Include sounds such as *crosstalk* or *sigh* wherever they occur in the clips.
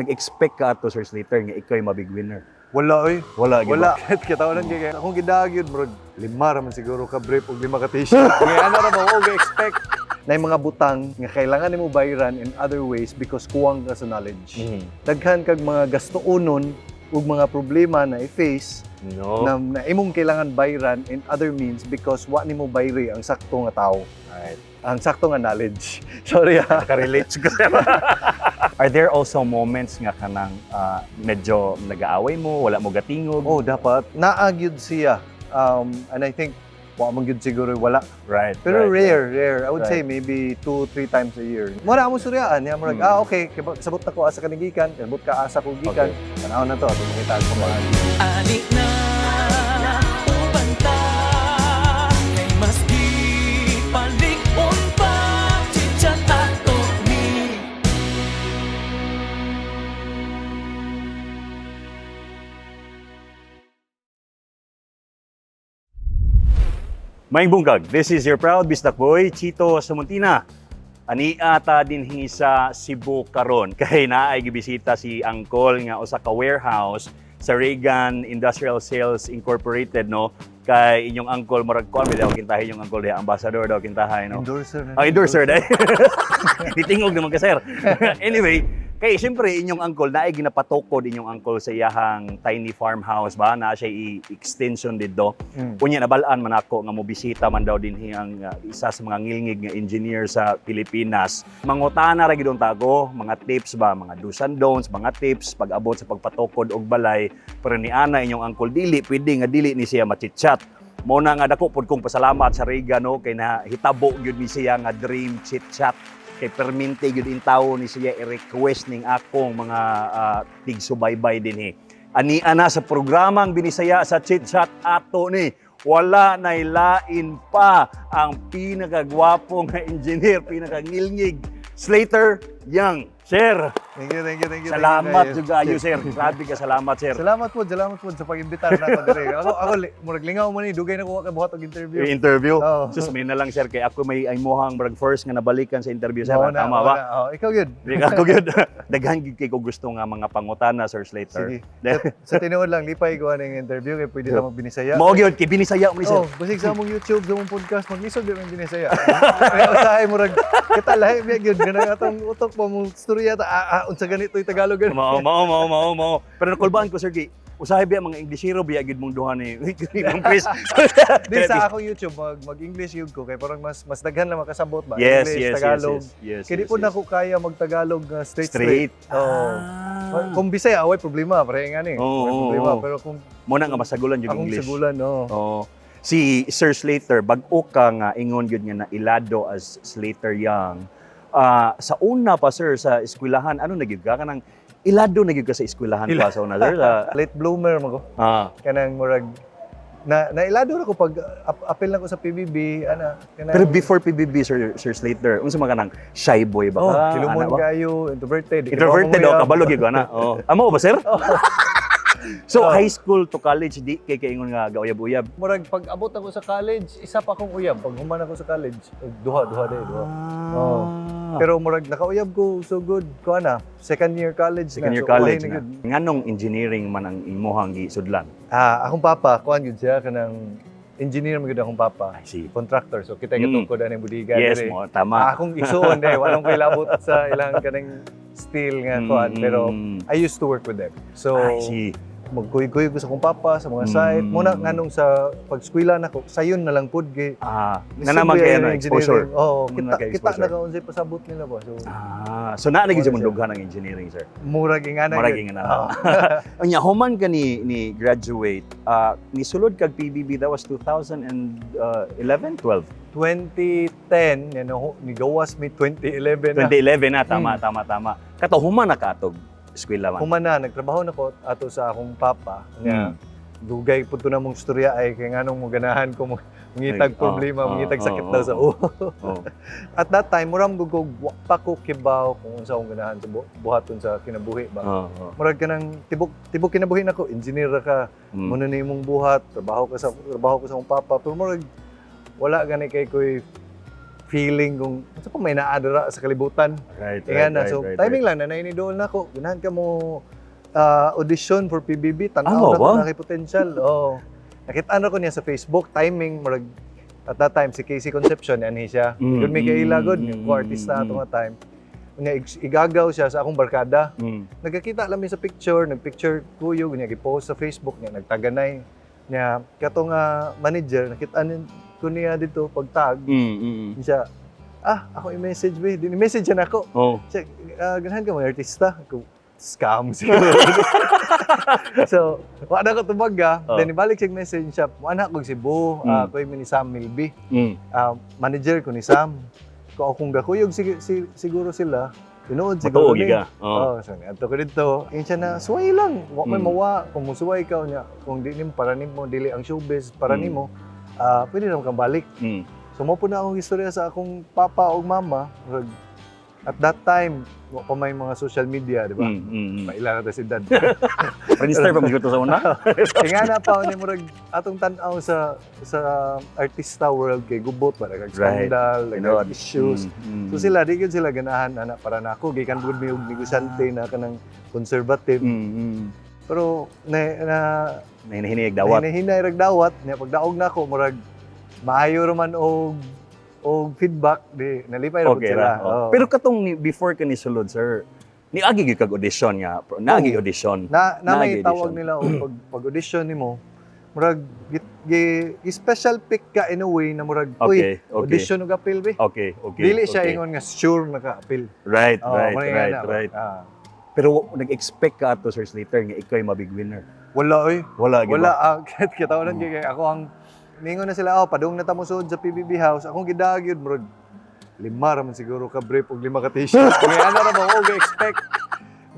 nag-expect ka ato Sir Slater nga ikaw yung mabig winner? Wala oy. Wala gid Wala. ba? *laughs* Kahit kitawanan kay kaya akong gidaag yun, murag lima raman siguro ka brief ug lima ka t-shirt. *laughs* Nga ano ra mo og expect na yung mga butang nga kailangan nimo bayaran in other ways because kuwang ka sa knowledge. Mm. Daghan kag mga gastoonon ug mga problema na i-face No. na, na imong kailangan bayaran in other means because wa nimo bayri ang sakto nga tao. Right. Ang sakto nga knowledge. *laughs* Sorry ha. Nakarelate ko. *laughs* Are there also moments nga kanang ah, medyo nag-aaway mo, wala mo gatingog? Oh, dapat naagyud siya. Um, and I think wa man gyud siguro wala. right. Pero right, rare, rare. I would Right. say maybe two, three times a year. Mura mo suryaan. Niya, murag, Hmm. ah, okay, sabot na ko asa kanigikan, sabot ka asa ko gikan. Panahon na to, ato makita ko mga Ali na Maing bungkag, this is your proud bisdak boy, Chito Sumuntina. Ani ata din sa Cebu karon *laughs* kay naay gibisita si Angkol nga usa ka warehouse sa Reagan Industrial Sales Incorporated no kay inyong angkol murag kon daw kintahin yung angkol diha ambassador daw kintahay no endorser. na- Oh, endorser dahil. *laughs* Titingog naman ka, sir. *laughs* anyway, kay siyempre inyong uncle na ay ginapatukod inyong uncle sa iyahang tiny farmhouse ba na siya i-extension dito. Mm. Unya nabalaan man ako nga mobisita man daw din hiyang uh, isa sa mga ngilngig nga engineer sa Pilipinas. Mangutana ra gid tago, mga tips ba, mga do's and don'ts, mga tips pag-abot sa pagpatukod og balay. Pero ni ana inyong uncle dili pwede nga dili ni siya machitchat. Mo na nga dako pod kong pasalamat sa Riga no kay na hitabo gyud ni siya nga dream chit chat kay perminte gyud in tawo ni siya i-request ning akong mga uh, tigsubaybay dinhi. Ani ana sa programang binisaya sa chit chat ato ni wala na lain pa ang pinakagwapo nga engineer, pinakangilngig, Slater Young. Sir, Thank you, thank you, thank you. salamat thank you. juga ayo sir. Grabe ka salamat sir. Salamat po, salamat po sa pag-imbitar na ako *laughs* dire. Ako, ako, murag lingaw mo ni, dugay na ko ka buhat og interview. Yung interview. Oo. Sus, may na lang sir kay ako may ay mohang brag first nga nabalikan sa interview sir. Oo na, Tama ba? Oo, ikaw. Di ako gyud. *laughs* Daghan gid kay ko gusto nga mga pangutana sir Slater. Sige. *laughs* Sa, sa tinuod lang, lipay ko ng interview kay pwede na magbinisaya. Mao gyud kay binisaya mo ni sir. Oh, basig sa mong YouTube, sa mong podcast, maglisod din ang binisaya. Kaya usahay mo rag, kita lahi, may yun, ganun atong utok pa mong storya, ta, ah, ah, unsa ganito yung Tagalog. ganun. Mao mao mao mao mao. Pero nakulbaan ko sir kay usahay biya mga Englishero biya gid mong duha ni *laughs* Ma'am *laughs* Chris. Di sa akong YouTube, mag, mag-English yun ko, kay parang mas mas daghan na makasabot ba? Yes, English, yes, Tagalog. yes, yes. yes, Kaya di yes, po yes. na ko kaya mag-Tagalog uh, straight straight. straight. Oo. Ah. Kung Bisaya, away problema, pare nga ni. Oo, Away oo, problema, pero kung Mo na nga masagulan yung akong English. sigulan, no. Oo. Si Sir Slater, bag-o ka nga ingon gyud nga na ilado as Slater Young. Ah, sa una pa sir sa eskwelahan, ano nagid ka kanang ilado nagid ka sa eskwelahan pa sa una sir? Ah, *laughs* Late bloomer mo ko. ah. Kanang murag na nailado na ko pag ap- apel na ko sa PBB ana kanang Pero before PBB Sir Sir Slater, unsa man kanang shy boy ba oh, ka? kilumon Ana ba? kayo, introverted. Introverted o kabalo gyud ana. Oh. Amo ba sir? *laughs* So Oh. high school to college di kay kaingon nga gauyab-uyab. Murag pag abot ako sa college, isa pa akong uyab. Pag human ako sa college, duha, duha day, duha. Oh. Pero murag nakauyab ko so good ko ana. Second year college second na. year so, college na. gyud. Nganong engineering man ang imuhang gisudlan? Ah, akong papa, kuan gyud siya kanang engineer magud akong papa. I see. Contractor. So kita Mm. katungkod ani budiga Yes mo, Ah, tama. akong igsuon *laughs* eh, walang kailabot sa ilang kanang steel nga kuan, Mm, pero mm. I used to work with them. So I see. Magkuy-kuy ko sa akong papa sa mga Mm. site. Muna nganong sa pag-eskwela nako, sayon na lang pud kay Ah, na naman yan na exposure. Oo, Muna kita, kita na kaunsay pasabot nila ba. So, Ah, so na sa Mura siya. mundughan ng engineering, sir. murag ingana. Murag yun. ingana. Oo. *laughs* Anya human ka ni ni graduate. Ah, ni sulod kag PBB that was 2011, 12. 2010, yan, no, ni gawas mi 2011 na. 2011 na tama Mm. tama tama. Kato human na katog eskwela man. Humana, nagtrabaho na ko ato sa akong papa. Nga, Mm. dugay po na mong storya ay kay nganong mo ganahan ko mangitag problema, oh, mangitag oh, sakit oh, daw sa oh. Oh. *laughs* At that time, muram gugog pa ko kibaw kung unsa akong ganahan sa bu- buhaton sa kinabuhi ba. Oh, oh. Murag ka nang tibok tibok kinabuhi nako, engineer ka, Mm. muna ni imong buhat, trabaho ka sa trabaho ko sa akong papa, pero murag wala gani kay koy feeling kung ano pa may naadara sa kalibutan. Right, Kaya na, so timing lang na nainidol na ko. Ganahan ka mo ah, audition for PBB, Ah, tanaw na ko ba? na kay potential. *laughs* Oh. Nakita na ko niya sa Facebook, timing, marag, at that time, si Casey Concepcion, yan siya. Mm, Doon may kaila mm, mm, ko artista mm, ato nga time. Nga, ig- igagaw siya sa akong barkada. Mm. Nagkakita lang sa picture, nagpicture kuyo, niya gipost sa Facebook niya, nagtaganay niya. Kato nga manager, nakita ko niya dito pagtag. Mm, mm, mm. Siya, ah, ako i-message ba? Din-message niya na ako. Oh. Siya, uh, ganahan ka mga artista. Ako, scam *laughs* siguro. so, wala ko tumaga. Oh. Then, ibalik siya message siya. Wala ko Cebu. Mm. Uh, ko ni Sam Milby. Mm. Ah, manager ko ni Sam. Kung akong gakuyog sig- si- siguro sila, tinuod siguro Matuog ka. Oh. Oh, so ato ko dito. Yung siya na, suway lang. Wa may Mm. mawa. Kung musuway ka niya, kung di nimo para nimo dili ang showbiz para Mm. nimo, ah pwede naman kang balik. Mm. So mo po na akong istorya sa akong papa o mama. At that time, pa may mga social media, di ba? Mm, mm, mm. Mailan na ta si dad. Register pa mo sa una? Kaya nga na pa ni murag atong tan-aw sa sa artista world kay gubot ba nagag scandal, Right. nagag issues. Mm, mm. So sila di sila ganahan ana para nako gikan gud mi og negosyante na kanang conservative. Mm, mm. Pero na na May nahinihig dawat. hinahinay rag dawat niya pagdaog na ako murag maayo raman og og feedback di nalipay ra Okay sila. oh. Pero katong ni- before ka ni sulod, sir, ni agi gyud kag audition nga. Nagi audition. na na may tawag nila og pag *clears throat* pag audition nimo murag gi, gi, gi special pick ka in a way na murag Okay, okay. audition og appeal be. Okay, okay. Dili siya okay. ingon nga sure naka-appeal. Right, Oo, right, right, na, right. ah. Pero nag-expect ka ato, Sir Slater, nga ikaw yung mabig winner. Wala oy. Wala, ba? Wala ang *laughs* kahit kitawanan Mm. kay ako ang ningon na sila oh padung na tamo sud sa PBB house akong gidagyod murag lima ra man siguro ka brief og lima ka t-shirt. *laughs* Nga ana ra mo og expect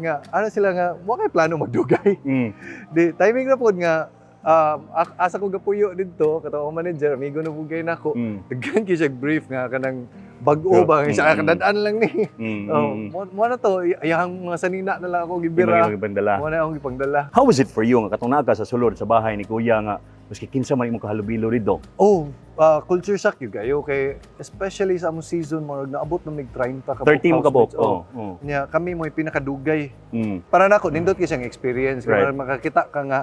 nga ano sila nga wa kay plano magdugay. Mm. *laughs* Di timing na pod nga um, asa ko gapuyo didto katawa ko manager amigo na pugay nako. Mm. Daghan siya brief nga kanang bag-o ba Mm, mm. kadadaan lang ni. Mm. Oh, mo na to iyang mga sanina na lang ako gibira. Mo na akong ipangdala. How was it for you nga katong naa ka sa sulod sa bahay ni Kuya nga maski kinsa man imong kahalubilo dito? Oh, ah, culture shock yun kayo kay especially sa among season mo naabot na mig 30 ka 30 mo ka bok. Oh. Oh. Nya kami mo pinakadugay. Mm. Para nako nindot kay siyang experience Right. para makakita ka nga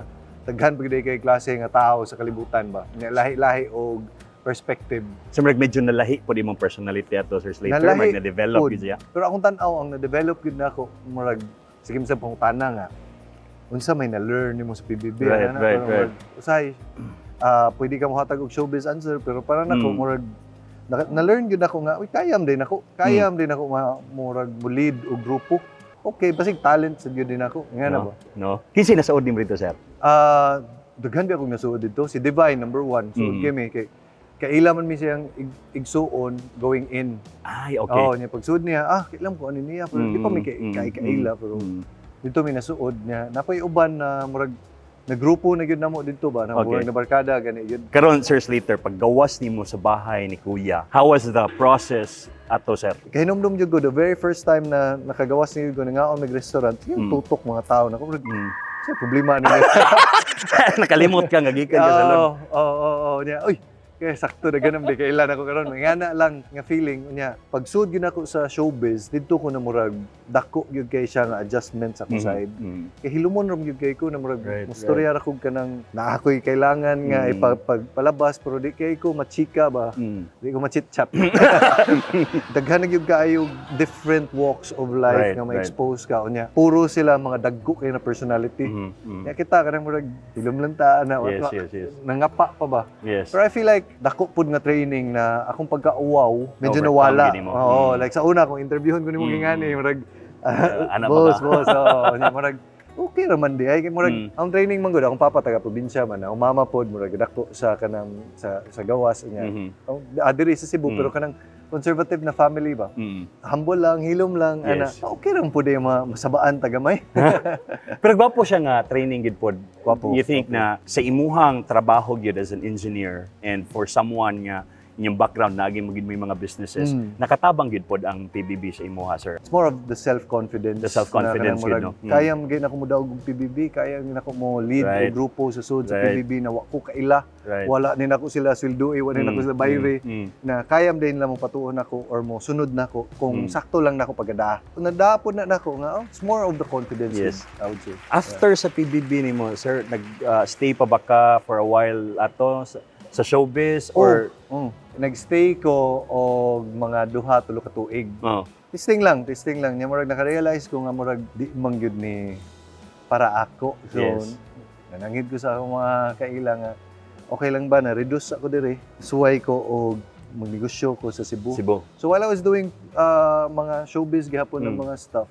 daghan pag kay klase nga tao sa kalibutan ba. Nya lahi-lahi og perspective. So murag medyo nalahi po imong personality ato Sir Slater, Nalahi murag na-develop gyud siya. Pero akong tan-aw ang na-develop yun na ako murag sige sa pangutana nga. Unsa may na-learn nimo sa PBB Right, ana, right, right. murag, Usay, ah pwede ka mohatag og showbiz answer pero para nako Mm. murag na, na-learn gyud ako nga, uy kayam din ako. Kayam din ako murag bulid og grupo. Okay, basig talent sa din ako. Nga na ba? No? Kinsa na sa nimo rito, sir? Ah, daghan di akong nasuod dito. Si Divine number one. Suod Mm. kami kay kaila man mi siyang ig, igsuon going in. Ay, okay. Oh, niya pagsuod niya, ah, kailan ko ano niya, pero di pa mi kay Mm, kay mm, kaila pero mm. dito mi nasuod niya. Napoy uban na murag nagrupo na gyud namo dito ba, na Okay. na barkada gani yun. Karon Sir Slater, paggawas nimo sa bahay ni Kuya, how was the process ato, sir? Kay hinumdum jud ko the very first time na nakagawas ni ko nga on restaurant, yung Mm. tutok mga tao na murag Mm. sa problema nila. *laughs* *laughs* Nakalimot ka nga gikan ka sa loob. Oo, oo, oo, oo, niya. Uy, kaya sakto na ganun, di kailan ako karon. Nga na lang nga feeling niya. Pag sud gyud ako sa showbiz, dito ko na murag dako gyud kay siya nga adjustment sa Mhm. side. Mm. Kay hilumon ram gyud kay ko na murag Right, mustorya ra ko kanang naa ko'y kailangan nga Mm. ipagpalabas pero di kay ko machika ba. Mm. Di ko machit-chat. *laughs* Daghan gyud kaayo different walks of life Right, nga right. ma-expose ka unya. Puro sila mga dagko kay na personality. Mhm, mhm. Kaya kita kanang murag ta na Yes, yes, yes. nangapa pa ba? Yes. Pero I feel like dako pud nga training na akong pagka-uwaw, medyo nawala. gini mo. Oo, Mm. like sa una kung interviewon ko nimo Mm. gingani, murag Uh, anak boss, pa ka. boss, oo, *laughs* nya murag okay raman di ay kay murag Mm. ang training man gud akong papa taga probinsya man, akong mama pod murag dako sa kanang sa sa gawas nya. Mhm, Ang adiri sa Cebu Mm. pero kanang conservative na family ba. mhm. Humble lang, hilom lang, ana. Yes. Okay ra pud yung mga masabaan tagamay. *laughs* Pero gwapo siya nga training gid pod. Gwapo, You think gwapo. na sa imuhang trabaho gyud as an engineer and for someone nga inyong background na aging maging may mga businesses. Mm. Nakatabang gid pod ang PBB sa imo ha, sir. It's more of the self-confidence. The self-confidence na, yun, kanang no? Mm. Kaya gay na ko mo daw og PBB, kaya na ko mo lead Right. o grupo sa sud sa Right. PBB na wa ko kaila. Right. Wala ni nako sila sweldo, wala ni nako sila bayre. Mm, mm. na kayam din lang mo patuon ako or mo sunod nako kung Mm. sakto lang nako pagada. Nadapon na nako nga oh, it's more of the confidence Yes. I would say. After sa PBB nimo, sir, nag-stay pa ba ka for a while ato sa, sa showbiz or Oh, mm. nagstay ko og mga duha tulo ka tuig. oh, Testing lang, testing lang. Nya murag naka-realize ko nga murag di man gyud ni para ako. So Yes. nanangid ko sa akong mga kaila nga okay lang ba na reduce ako dire. Suway ko og magnegosyo ko sa Cebu. Cebu? So while I was doing uh, mga showbiz gihapon ng Mm. mga stuff,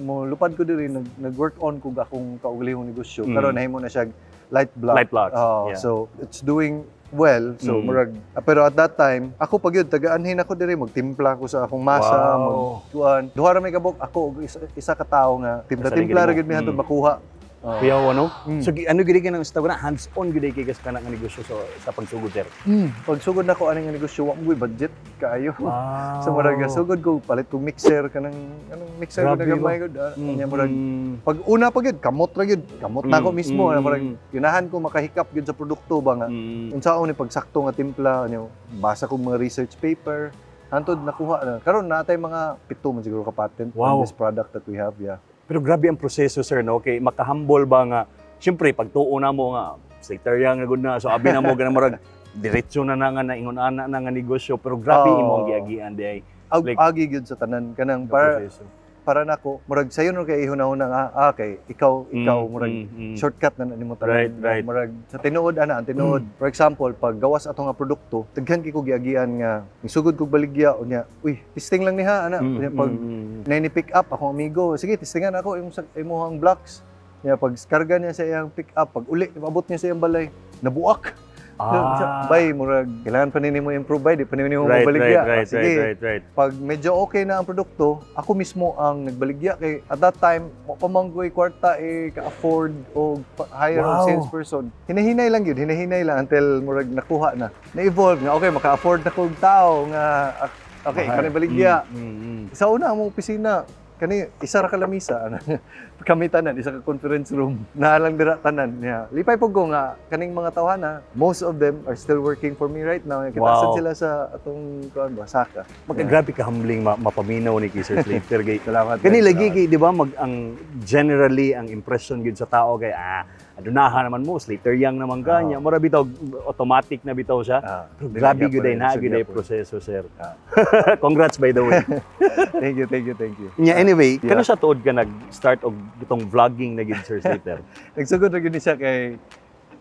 mo- lupad ko diri nag nag-work on ko akong kaugalihong negosyo. Mm. Karon nahimo na siya light block. Light blocks, Oh, yeah. so it's doing well. So Mm. murag ah, pero at that time, ako pag yun tagaan ako diri magtimpla ko sa akong masa, Wow. magkuan. Duha ra may kabok ako isa, isa ka tawo nga timpla-timpla ra gid mi Mm. makuha. Oh. Kuya ano? Mm. So ano gid ka nang stawra hands-on gid kay ka kanang negosyo sa sa pagsugod sir. Mm. Pag sugod nako aning nga negosyo, wa mo budget kaayo. Wow. So murag sugod ko palit ko mixer kanang anong mixer ko na gamay gud. Ah, Mm, nya murag mm. pag una pa gyud kamot ra gyud. Kamot na ako Mm, mismo mm, murag ginahan ko makahikap gyud sa produkto ba nga. Mm. Unsaon ni pagsakto nga timpla nyo. Basa ko mga research paper. Hantod nakuha na. Karon natay mga pito man siguro ka patent on Wow. this product that we have, yeah. Pero grabe ang proseso sir no kay makahambol ba nga Siyempre, pag tuo na mo nga, sektarya nga gud na, so abi na mo ganang marag, diretso na na nga naingon ana na nga negosyo, pero grabe Oo. imo ang giagian di ay Ag Like- agi gyud sa tanan kanang ang para proseso. Para nako murag sayo no kay ihuna-una nga ah, okay ikaw ikaw Mm, murag mm, mm. shortcut na nimo tanan Right, right. Mm. murag sa tinuod ana ang tinuod for example pag gawas ato nga produkto daghan kay ko giagian nga nisugod kog baligya unya uy testing lang ni ha ana Mm, Unya, pag mm, mm. na ni pick up akong amigo sige testingan ako yung sa imuhang blocks niya pag karga niya sa iyang pick up pag uli abot niya sa iyang balay nabuak Ah. bay murag kailangan pa nini mo improve bay di pa nini mo right, mabaligya right, right, Ah, sige right, right, right. pag medyo okay na ang produkto ako mismo ang nagbaligya kay at that time mo pa man ko'y kwarta eh ka-afford o hire Wow. salesperson hinahinay lang yun hinahinay lang until murag nakuha na na-evolve nga okay maka-afford na kong tao nga ah, okay kanang baligya Mm, mm, mm. sa una among opisina kani isa ra ka lamisa ano *laughs* kami tanan isa ka conference room. Na lang dira tanan niya. Lipay pug ko nga kaning mga tawhana most of them are still working for me right now. Kitasan Wow. sila sa atong kuan ba saka. Magka grabe ka humbling ma- mapaminaw ni Kay Sir Slater kay *laughs* salamat Kani lagi di ba mag ang generally ang impression gyud sa tao kay ah adunahan naman mo Slater yang naman ganya mura bitaw automatic na bitaw siya. Ah, Pero grabe na lisod gyud ay gyapon. proseso sir. Ah. *laughs* Congrats by the way. *laughs* thank you thank you thank you Nya anyway, Yeah. kano sa tuod ka nag-start og itong vlogging na gid Sir Slater? *laughs* nagsugod ra gyud ni siya kay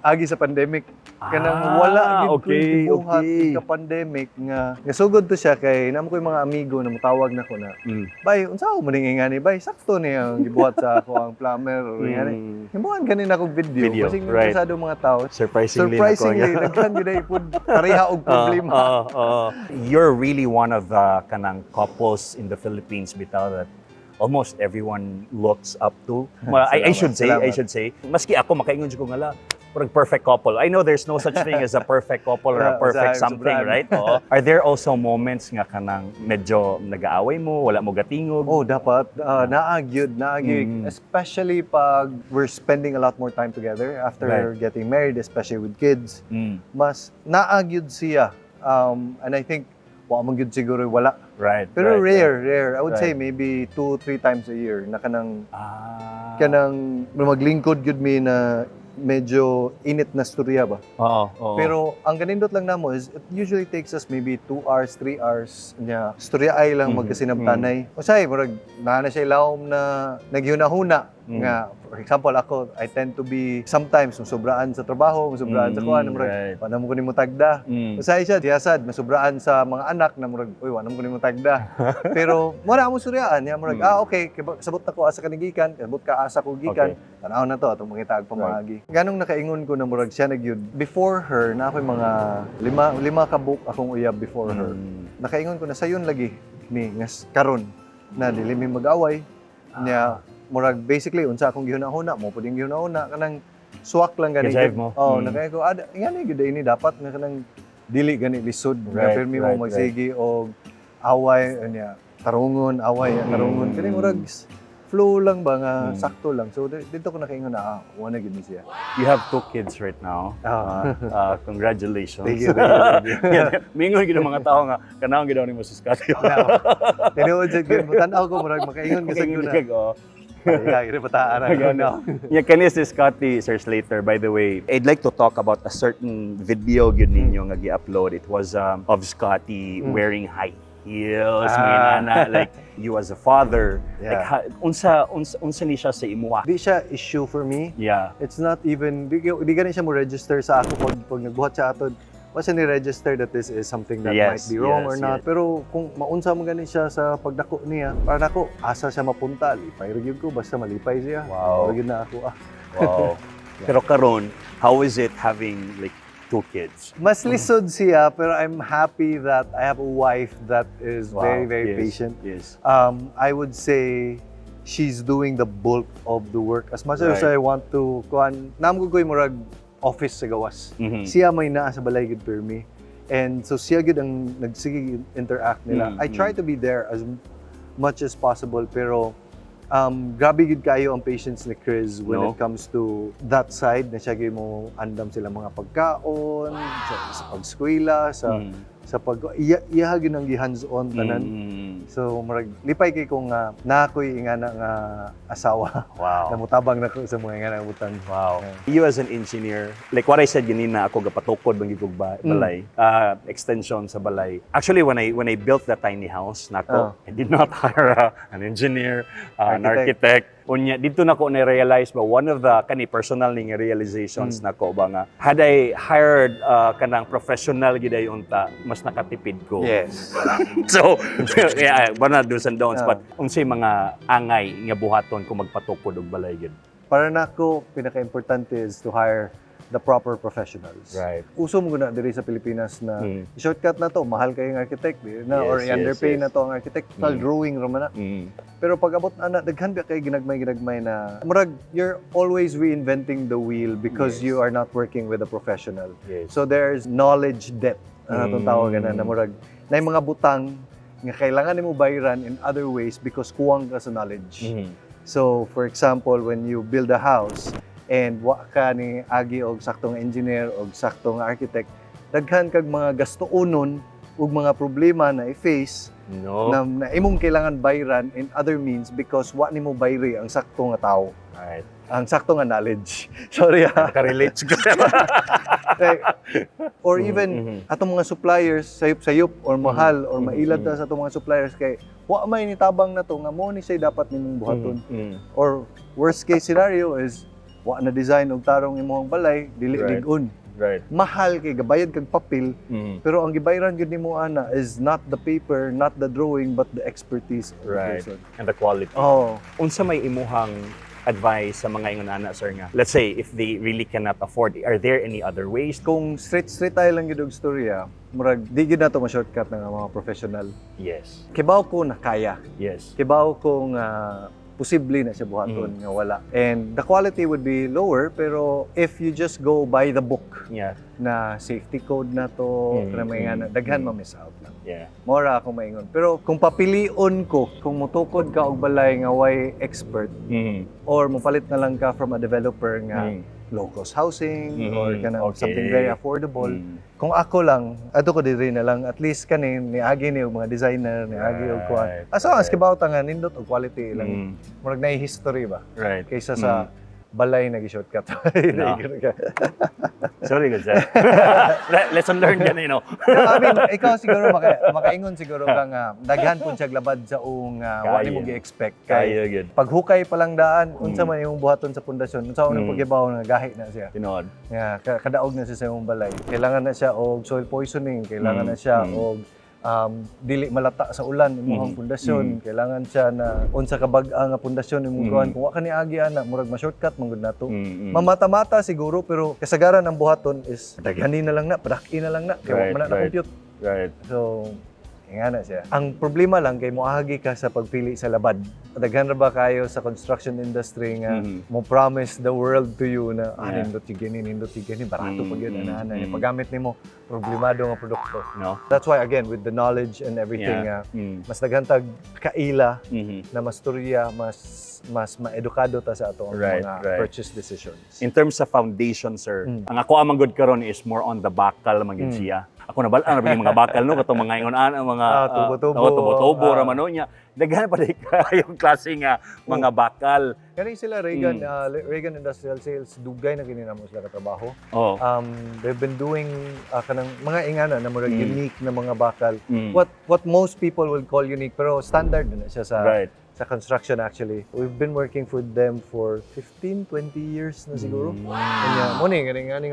agi sa pandemic kanang Ah, wala gid okay, ko buhat okay. ka pandemic nga nasugod to siya kay namo ko'y mga amigo na mutawag na ko na Mm. bay unsa ako maning ingani bay sakto ni ang gibuhat sa ako ang plumber or ingani Mm. Himuan kanina kong video, Video, kasi right. interesado mga tao. Surprisingly, Surprisingly, nagkan gid pud pareha og *laughs* Ah, problema. ah, ah. You're really one of the kanang couples in the Philippines bitaw that almost everyone looks up to. *laughs* Well, I, I should say, I salamat. should say. Maski ako makaingon ko nga perfect couple. I know there's no such thing as a perfect couple or a *laughs* perfect something, right? Oo. Are there also moments nga kanang medyo nag-aaway mo, wala mo gatingog? Oh, dapat uh, naagyud, naagyud. Mm. Especially pag we're spending a lot more time together after Right. getting married, especially with kids. Mm, Mas naagyud siya. Um, and I think, wa man gyud siguro wala. right. Pero right, rare, rare. I would Right. say maybe two, three times a year na kanang, Ah. kanang maglingkod gyud mi na medyo init na storya ba. Oo, oo. Pero ang ganindot lang namo is it usually takes us maybe 2 hours, 3 hours nya. Storya ay lang Mhm, magkasinabtanay. Usay murag na siya ilawom na nagyuna-huna Mhm. nga for example ako I tend to be sometimes musobraan sa trabaho, musobraan sa Mm, kuan murag right. wa na mo ko nimo tagda. Mm. Usay siya siyasad masubraan sa mga anak na murag uy wa na mo ko nimo tagda. *laughs* Pero wala mo suryaan nya murag Mm. ah okay kay- sabot na ko asa kanigikan, sabot ka asa ko gikan. Okay. Tanaw na to atong mangita ag pamagi. Ganong nakaingon ko na murag siya nagyud. Before her na ako'y mga lima lima ka book akong uyab before her. Mm. Nakaingon ko na sayon lagi ni ngas karon na dili mi mag-away nya murag basically unsa akong gihuna-huna mo puding gihuna-huna kanang swak lang gani. Ka-jive mo. Oh, Mm. nakaingon ko ada ingani gyud ini dapat nga kanang dili gani lisod Right, nga permi right, mo magsigi og away anya tarungon away Mm. tarungon kani murag flow lang ba nga Mm. sakto lang so di- dito ko nakaingon na ah, wala gid ni siya You have two kids right now. Ah. Uh, uh, congratulations. Thank you, thank you, thank you. *laughs* Mingon gid mga tao nga kanang gid ni mo Scotty. Tinuod sa gid tan-aw ko murag makaingon ka sa Mingon guna kag ay ire pataan na Yeah, kanis si Scotty, Sir Slater, by the way. I'd like to talk about a certain video gyud ninyo nga gi-upload. It was um, of Scotty Mm. wearing high heels, Ah. may nana, like you as a father. Like Yeah. ha, unsa unsa unsa ni siya sa imuha? di siya issue for me Yeah. it's not even di, di gani siya mo register sa ako pag, pag nagbuhat siya atod was ni register that this is something that Yes, might be wrong yes, or not yes. pero kung maunsa mo gani siya sa pagdako niya para nako asa siya mapunta lipay gyud ko basta malipay siya Wow. Gyud na ako ah Wow. *laughs* Pero karon, how is it having like two kids? mas lisod siya pero I'm happy that I have a wife that is very very yes, patient Yes. um, I would say she's doing the bulk of the work. As much as Right. I want to, kuan, namgo ko'y murag office sa gawas. Mhm. Siya may naa sa balay gid permi. And so siya gid ang nagsige interact nila. Mm, I try to be there as much as possible pero um, grabe gid kayo ang patience ni Chris when No? it comes to that side na siya gid mo andam sila mga pagkaon sa, sa pagskwela sa Mm. Sa pag iya, iya gid ang hands on tanan Mm. So, marag, lipay kay kung nga na ako'y ingana nga asawa. Wow. Namutabang na ko sa mga nga butang. Wow. You as an engineer, like what I said ganina, ako gapatukod bang gigog ba- Mm. balay, uh, extension sa balay. Actually, when I when I built that tiny house, nako, I did not *laughs* hire a- an engineer, uh, an Architect. Unya, dito na ko na-realize ba one of the kani personal ning realizations Mm. nako ba nga had I hired uh, kanang professional giday unta mas nakatipid ko. Yes. *laughs* so, *laughs* yeah, of do's and don'ts, Ah. but unsay mga angay nga buhaton kung magpatukod og balay gid. Para na ako, pinaka-importante is to hire the proper professionals. Right. Uso mo na diri sa Pilipinas na Mm. shortcut na to, mahal kayong architect di na Yes, or yes, underpay yes. na to ang architectural Mm. drawing ra man. Mm. Pero pag abot ana daghan ba kay ginagmay-ginagmay na murag you're always reinventing the wheel because Yes. you are not working with a professional. Yes. So there's knowledge debt ano Mm. itong tawag na, na murag na mga butang nga kailangan nimo bayaran in other ways because kuwang ka sa knowledge. Mhm. So for example, when you build a house and wa ka ni agi og saktong engineer og saktong architect, daghan kag mga gastounon ug mga problema na i-face No. na, na imong kailangan bayran in other means because wa nimo bayri ang sakto nga tao, Right. ang sakto nga knowledge. *laughs* Sorry ah. Ka-relate ko. *laughs* Like, or Mhm, even mhm. atong mga suppliers sayop-sayop or mahal or Mhm, mailad mhm. ta sa atong mga suppliers kay wa may nitabang na to nga mo ni say dapat nimong buhaton Mhm. or worst case scenario is wa na design og tarong imong balay dili Right. ligon Right. mahal kay gabayad kag papel Mhm. pero ang gibayaran gyud nimo ana is not the paper not the drawing but the expertise of the Right. person And the quality. oh Unsa may imuhang advice sa mga ingon ana sir nga let's say if they really cannot afford are there any other ways kung straight straight tayo lang gyud og storya murag di gyud nato ma-shortcut ng mga professional yes kibaw ko na kaya yes kibaw kung uh, posible na siya buhaton nga wala. And the quality would be lower pero if you just go by the book yeah na safety code na to, Mm, na may mm, nga, daghan mm. ma-miss out lang. yeah Mora ako maingon. Pero kung papilion ko, kung mutukod ka og balay nga way expert Mhm. or mupalit na lang ka from a developer nga Mhm. Low cost housing Mm, or kanang okay. something very affordable. Mhm. Kung ako lang, ato ko diri na lang at least kani ni agi ni mga designer ni agi og kuan. Right, Aso ang right. skibaw ta nga nindot og quality lang. Mhm. Murag na history ba right kaysa sa balay na gi-shortcut. *laughs* No. *laughs* *laughs* sorry good sir Le- lesson learned yan you know I mean, ikaw siguro maka, makaingon siguro ka nga daghan pun siya labad sa ung uh, wa Kaya. nimo gi-expect kay kaya paghukay pa lang daan unsa Mm. man imong buhaton sa pundasyon unsa man Mm. pagibaw nga gahi na siya tinood nga ka- kadaog na siya sa imong balay kailangan na siya og soil poisoning kailangan Mm. na siya Mm. og um, dili malata sa ulan imong Mm. pundasyon Mm. kailangan siya na unsa ka bag-a nga pundasyon imong Mm. kuan kung wa ka ni agi ana murag ma-shortcut man gud nato Mhm. Mamata-mata siguro pero kasagaran ng buhaton is daghanin na lang na, padaki na lang na, kaya Right, right, man na right. compute. right So, Nga na siya. Ang problema lang kay moahagi ka sa pagpili sa labad. Daghan ra ba kayo sa construction industry nga Mhm. mo promise the world to you na ah, Yeah. nindot yung gini, nindot yung gini, barato Mm, pag yun, mm, ana mm. Paggamit nimo problemado nga produkto. No? That's why again with the knowledge and everything Yeah. uh, Mm. mas daghantag kaila Mhm. na mas turya, mas mas maedukado ta sa ato ang Right, mga right. purchase decisions. In terms sa foundation, sir, Mm. ang ako amang good karon is more on the bakal man Mm. siya. Ako na bala na mga bakal no katong mga ingon ana mga Ah, tubo-tubo. ah, oh, tubo-tubo Ah. ra man no niya. Daghan pa di *laughs* yung klase nga mga bakal. Kani sila Reagan Mm. uh, Reagan Industrial Sales dugay na kini namo sila ka trabaho. Oh. Um they've been doing uh, kanang mga ingana na murag Mm. unique na mga bakal. Mm. What what most people would call unique pero standard na siya sa Right. sa construction actually. We've been working for them for 15, 20 years na siguro. Mm. Kanya, mo ni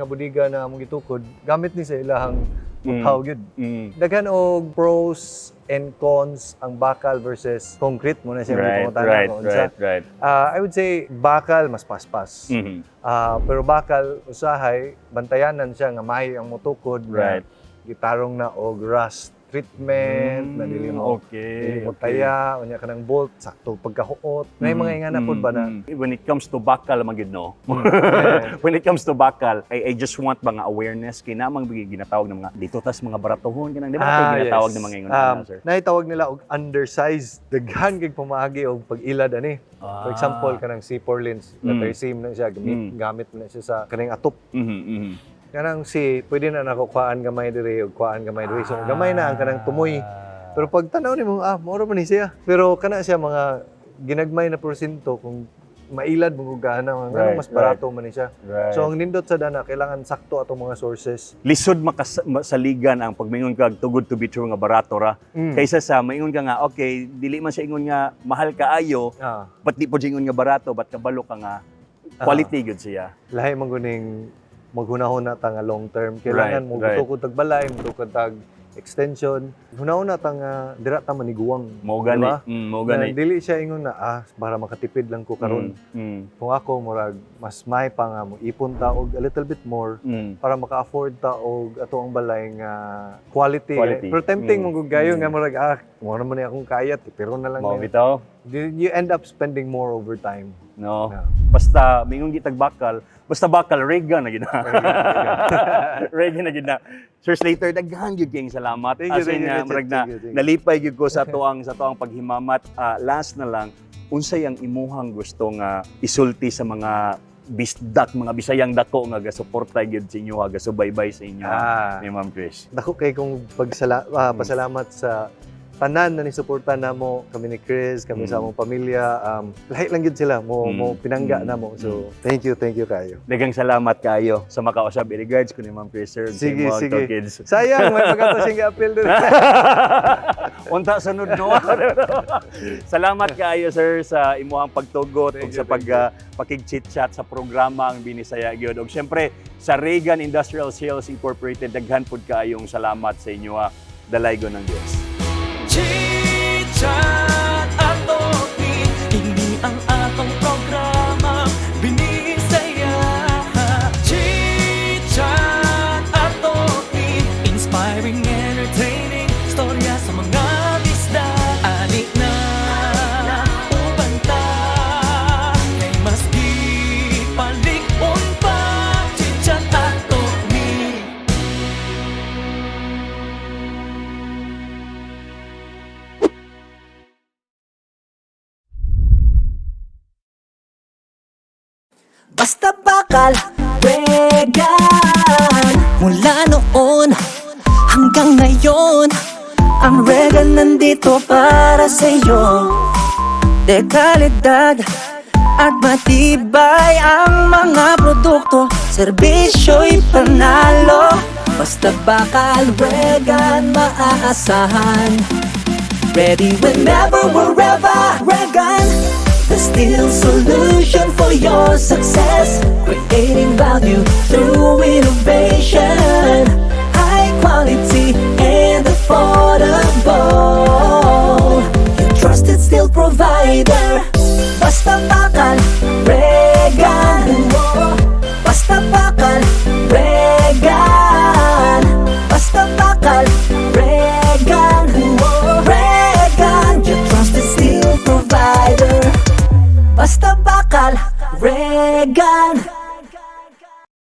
nga budiga na among gitukod, gamit ni sa ilahang Mm. how good. Mm. Daghan og pros and cons ang bakal versus concrete mo na siya Right, right, kung unsa. right, right. Ah, I would say bakal mas paspas. Mhm. Ah, pero bakal usahay bantayanan siya nga mahi ang motukod Right. gitarong na og rust treatment na Mm, okay. dili mo okay. taya unya ka ng bolt sakto pagkahuot may mga ingana pod ba na Mm, mm. When it comes to bakal, magid no. *laughs* Yeah. When it comes to bakal, I, I just want mga awareness kinamang bigi ginatawag ng mga dito tas mga baratohon kanang di ba Ah, kay ginatawag yes. ng mga ingon um, sir. Nahitawag nila og undersized daghan kay pamaagi og pag-ilad ani. For Ah. example kanang C4 lens, Mm. letter C na siya gamit, Mm. gamit na siya sa kaning atop. Mhm, mhm. Kanang si pwede na nako kuhaan gamay diri og kuhaan gamay diri. So gamay na ang kanang tumoy. Ah. Pero pag tanaw nimo ah mura man ni siya. Pero kana siya mga ginagmay na porsyento kung mailad mo gaana nga Right, mas barato man ni siya. Right. So ang nindot sa dana kailangan sakto atong mga sources. lisod makas masaligan ang pagmingon kag tugod to be true nga barato ra Mm. kaysa sa maingon ka nga okay dili man siya ingon nga mahal kaayo ah, but di po ingon nga barato but kabalo ka nga quality gyud siya lahi man guning maghunahon na ta nga long term. Kailangan Right, mo right. gusto tag balay, mo tag extension. Hunahon na ta nga dira ta maniguwang. mao gani Diba? mm, Na gani dili siya ingon na ah para makatipid lang ko karon. mm, mm, Kung ako murag mas may pa nga mo ipon ta og a little bit more mm. para maka-afford ta og ato ang balay nga quality. Quality. Pero tempting Mm. mo gayo Mm. nga murag ah mo naman ni akong kayat pero na lang. na- bitaw You end up spending more over time. no Yeah. basta mingon gitag bakal basta bakal Reagan na. Gid na Reagan *laughs* na gid na. Sir Slater daghan gyud kayong salamat. Thank you, As thank in, you, uh, na Thank you, thank you. nalipay gyud ko sa tuang sa tuang paghimamat. Ah, last na lang unsay ang imuhang gusto nga isulti sa mga bisdak mga bisayang dako nga gasuporta gyud sa inyo ha? Gasubaybay sa inyo Ah. ni Ma'am Trish. Dako kay kung pagsala, ah, pasalamat sa tanan na ni suporta namo kami ni Chris, kami sa Mm. among pamilya. Um, lahi lang gid sila mo Mm. mo pinangga Mm. namo. So, thank you, thank you kayo. daghang salamat kayo sa makausap in regards ko ni Ma'am Trish sir sa Sige, sige. kids Sayang may pagkatasing appeal din. *laughs* Unta sunod no. *laughs* Salamat kaayo sir sa imuhang pagtugot ug sa pag thank you. uh, pakig-chit-chat sa programa ang Binisaya gyud. Og syempre sa Reagan Industrial Sales Incorporated daghan pud kaayong salamat sa inyo ha. Dalaygon ng Dios. time. sa'yo. De kalidad at matibay ang mga produkto. Serbisyo'y panalo. Basta bakal, regan, maaasahan. Ready whenever, wherever, regan The steel solution for your success. Creating value through innovation. High quality and affordable still provider. Basta bakal, regan Basta bakal, regan Basta bakal, regan Regan, your trusted still provider. Basta bakal, regan